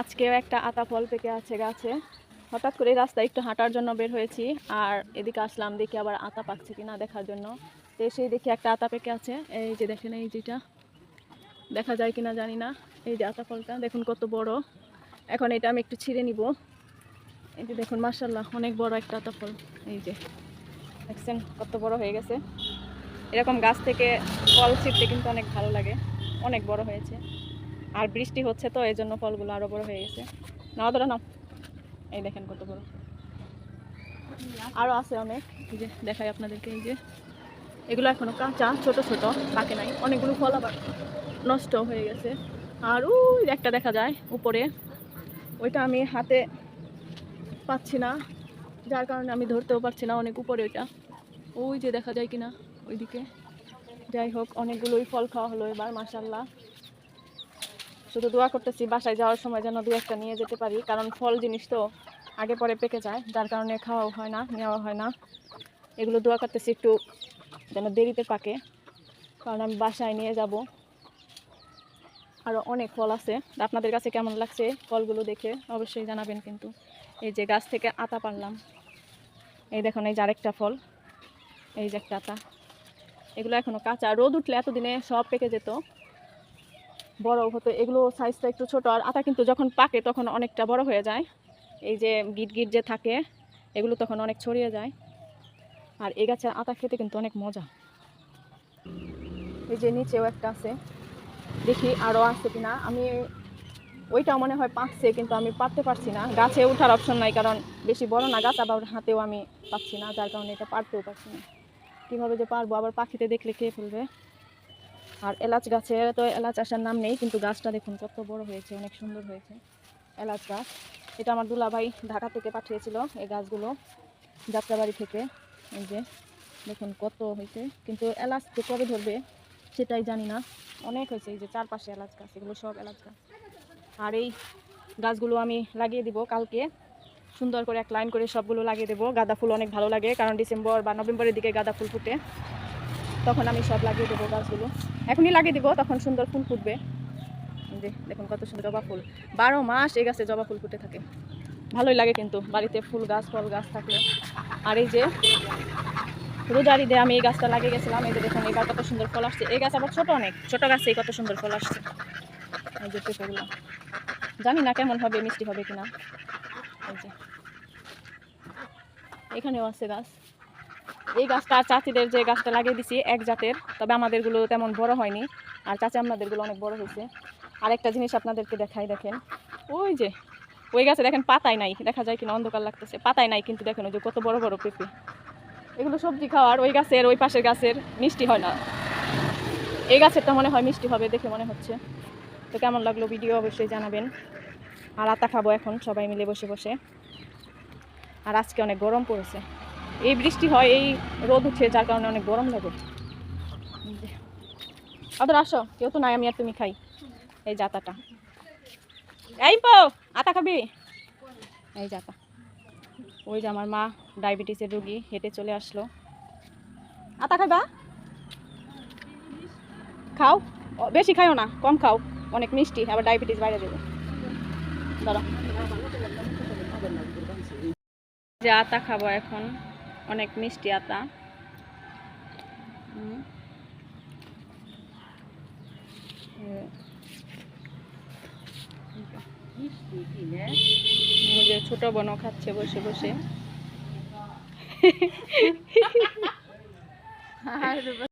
আজকেও একটা আতা ফল পেকে আছে গাছে। হঠাৎ করে রাস্তায় একটু হাঁটার জন্য বের হয়েছি আর এদিকে আসলাম দেখি আবার আতা পাকছে কিনা দেখার জন্য। তো এসেই দেখি একটা আতা পেকে আছে। এই যে দেখেন, এই যেটা। দেখা যায় কিনা জানি না। এই যে আতা ফলটা, দেখুন কত বড়। এখন এটা আমি একটু ছিঁড়ে নিব। এই যে দেখুন মার্শাল্লাহ অনেক বড় একটা আতা ফল। এই যে, দেখছেন কত বড় হয়ে গেছে। এরকম গাছ থেকে ফল ছিঁড়তে কিন্তু অনেক ভালো লাগে। অনেক বড় হয়েছে। আর বৃষ্টি হচ্ছে তো এই জন্য ফলগুলো আরও বড় হয়ে গেছে। নাও, ধরো, নাও। এই দেখেন কত বড়। আরও আছে অনেক। এই যে দেখাই আপনাদেরকে, এই যে। এগুলো এখনও কাঁচা, ছোট ছোট পাকে নাই। অনেকগুলো ফল আবার নষ্ট হয়ে গেছে। আর ওই একটা দেখা যায় উপরে। ওইটা আমি হাতে পাচ্ছি না। যার কারণে আমি ধরতেও পারছি না অনেক উপরে ওইটা। ওই যে দেখা যায় কিনা, ওইদিকে। যাই হোক, অনেকগুলোই ফল খাওয়া হলো এবার মাসাল্লাহ শুধু দোয়া করতেছি বাসায় যাওয়ার সময় যেন দু একটা নিয়ে যেতে পারি, কারণ ফল জিনিস তো আগে পরে পেকে যায়, যার কারণে খাওয়াও হয় না নেওয়া হয় না। এগুলো দোয়া করতেছি একটু যেন দেরিতে পাকে, কারণ আমি বাসায় নিয়ে যাব। আরও অনেক ফল আছে। আপনাদের কাছে কেমন লাগছে ফলগুলো দেখে অবশ্যই জানাবেন কিন্তু। এই যে গাছ থেকে আতা পারলাম। এই দেখুন, এই যে আরেকটা ফল। এই যে একটা আতা। এগুলো এখনও কাঁচা। রোদ উঠলে এতদিনে সব পেকে যেত। বড় হতো, এগুলো সাইজটা একটু ছোট। আর আতা কিন্তু যখন পাকে তখন অনেকটা বড় হয়ে যায়। এই যে গিট গিট যে থাকে, এগুলো তখন অনেক ছড়িয়ে যায়। আর এই গাছের আতা খেতে কিন্তু অনেক মজা। এই যে নিচেও একটা আছে। দেখি আরও আছে কিনা। আমি ওইটা মনে হয় পাকছে, কিন্তু আমি পারতে পারছি না। গাছে ওঠার অপশন নাই, কারণ বেশি বড় না গাছ, আবার হাতেও আমি পাচ্ছি না, যার কারণে এটা পারতেও পারছি না। কীভাবে যে পারব, আবার পাখিতে দেখলে খেয়ে ফেলবে? আর এলাচ গাছের তো এলাচ আসার নাম নেই, কিন্তু গাছটা দেখুন কত বড় হয়েছে, অনেক সুন্দর হয়েছে, এলাচ গাছ। এটা আমার দুলাভাই ঢাকা থেকে পাঠিয়েছিল এই গাছগুলো, যাত্রাবাড়ি থেকে। এই যে দেখুন কত হয়েছে, কিন্তু এলাচ যে কবে ধরবে সেটাই জানি না। অনেক হয়েছে, এই যে চারপাশে এলাচ গাছ, এগুলো সব এলাচ গাছ। আর এই গাছগুলো আমি লাগিয়ে দিব কালকে, সুন্দর করে এক লাইন করে সবগুলো লাগিয়ে দেবো। গাঁদা ফুল অনেক ভালো লাগে, কারণ ডিসেম্বর বা নভেম্বরের দিকে গাঁদা ফুল ফুটে। তখন আমি সব লাগিয়ে দেবো গাছগুলো। এখনই লাগিয়ে দিব, তখন সুন্দর ফুল ফুটবে। যে, দেখুন কত সুন্দর জবা ফুল। বারো মাস এই গাছে জবা ফুল ফুটে থাকে। ভালোই লাগে কিন্তু বাড়িতে ফুল গাছ, ফল গাছ থাকলে। আর এই যে রোজারিতে আমি এই গাছটা লাগিয়ে গেছিলাম। এই যে দেখুন, এবার কত সুন্দর ফল আসছে। এই গাছ আবার ছোট অনেক, ছোট গাছে কত সুন্দর ফল আসছে। এই যে পেঁপেগুলো। জানি না কেমন হবে, মিষ্টি হবে কিনা। এই যে, এখানেও আছে গাছ। এই গাছটা আর চাচিদের যে গাছটা লাগিয়ে দিছি এক জাতের, তবে আমাদেরগুলো তেমন বড় হয়নি। আর চাচি আমাদেরগুলো অনেক বড় হয়েছে। আরেকটা জিনিস আপনাদেরকে দেখাই, দেখেন। ওই যে, ওই গাছে দেখেন পাতায় নাই, দেখা যায় কিনা অন্ধকার লাগতেছে। পাতায় নাই কিন্তু দেখেন, ওই যে কত বড় বড় পেঁপে। এগুলো সবজি খাওয়ার, ওই গাছের, ওই পাশের গাছের মিষ্টি হয় না। এই গাছেরটা মনে হয় মিষ্টি হবে দেখে মনে হচ্ছে। তো কেমন লাগল ভিডিও অবশ্যই জানাবেন। আর আতা খাব এখন, সবাই মিলে বসে বসে। আর আজকে অনেক গরম পড়েছে। এই বৃষ্টি হয়, এই রোদ উঠে, যার কারণে অনেক গরম লাগে। আদর, আসো। কেউ তো নাই, আমি আর তুমি খাই। এই জাতাটা। এই পো, আতা খাবি? এই জাতা। ওই যে আমার মা ডায়াবেটিসের রুগী, হেঁটে চলে আসলো। আতা খাবা খাও। বেশি খাও না, কম খাও। অনেক মিষ্টি, আবার ডায়াবেটিস বাইরে দেবে। দাঁড়া। যে আতা খাব এখন। অনেক মিষ্টি আতা। ছোট বন খাচ্ছে বসে বসে।